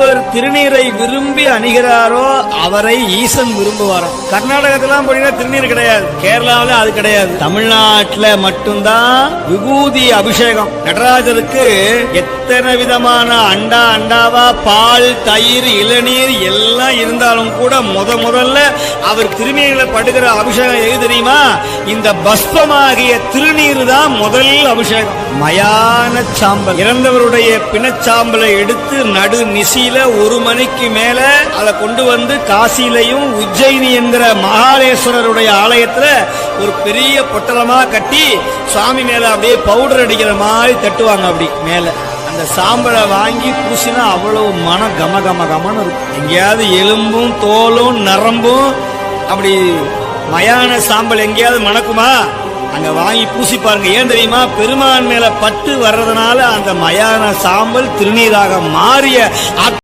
ஒருவர் திருநீரை விரும்பி அணிகிறாரோ அவரை ஈசன் விரும்புவாராம் கர்நாடகத்திலாம் போனீங்கன்னா திருநீர் கிடையாது. கேரளாவில அது கிடையாது. தமிழ்நாட்டுல மட்டும்தான் விபூதி அபிஷேகம். நடராஜருக்கு எத்தனை விதமான அண்டா அண்டாவா பால் தயிர் இளநீர் எல்லாம் இருந்தாலும் கூட முத முதல்ல அவர் திருநீர்ல படுகிற அபிஷேகம் எது தெரியுமா? இந்த பஸ்பமாகிய திருநீர் தான் முதல் அபிஷேகம். மயான சாம்பல். இறந்தவருடைய பிணச்சாம்பலை எடுத்து நடு நிசில ஒரு மணிக்கு மேல அதை கொண்டு வந்து காசிலையும் உஜ்ஜயினி என்கிற மகாலேஸ்வரருடைய ஆலயத்துல ஒரு பெரிய பொட்டலமா கட்டி சுவாமி மேல அப்படியே பவுடர் அடிக்கிற மாதிரி தட்டுவாங்க அப்படி மேல. அந்த சாம்பலை வாங்கி பூசினா அவ்வளவு மன கம கம கமன்னு இருக்கும். எங்கேயாவது எலும்பும் தோலும் நரம்பும் அப்படி மயான சாம்பல் எங்கேயாவது மணக்குமா? அங்க வாங்கி பூசி பாருங்க. ஏன் தெரியுமா? பெருமான் மேல பட்டு வர்றதுனால அந்த மயான சாம்பல் திருநீராக மாறிய